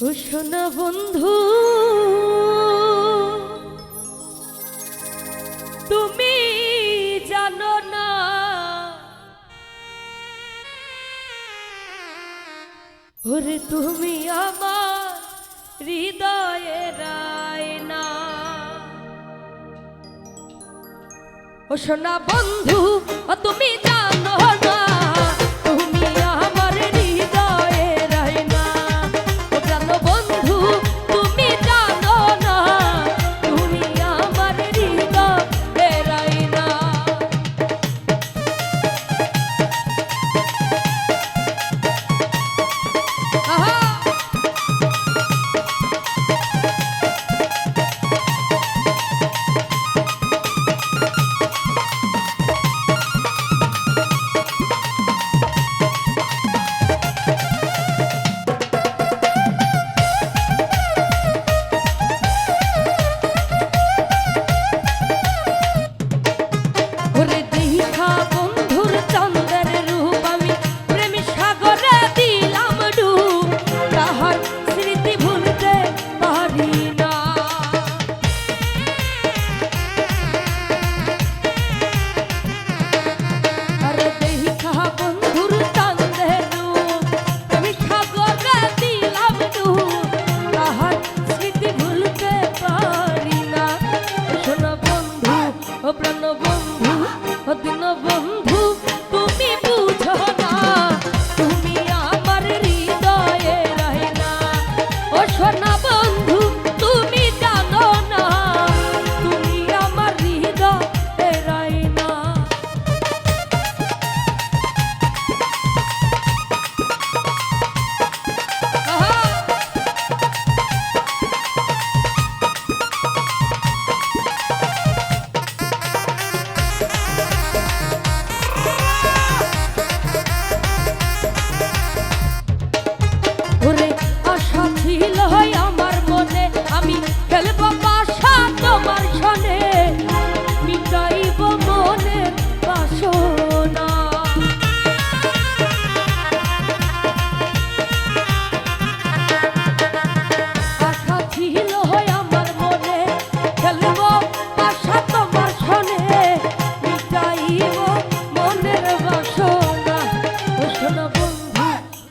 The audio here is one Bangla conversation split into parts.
ঘোষণা, বন্ধু। তুমি জানো না। ওরে তুমি আমার হৃদয়ে রায়না ও সোনা, বন্ধু তুমি জানো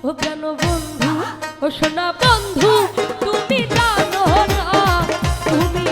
ও প্রাণ বন্ধু ও সোনা বন্ধু তুমি জানো না তুমি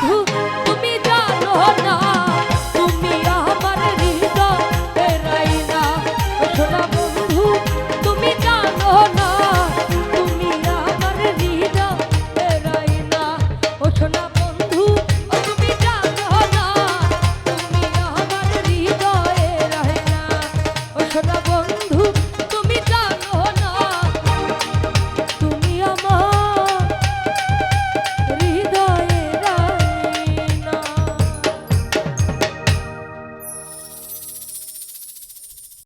प्रभु तुम जानो ना।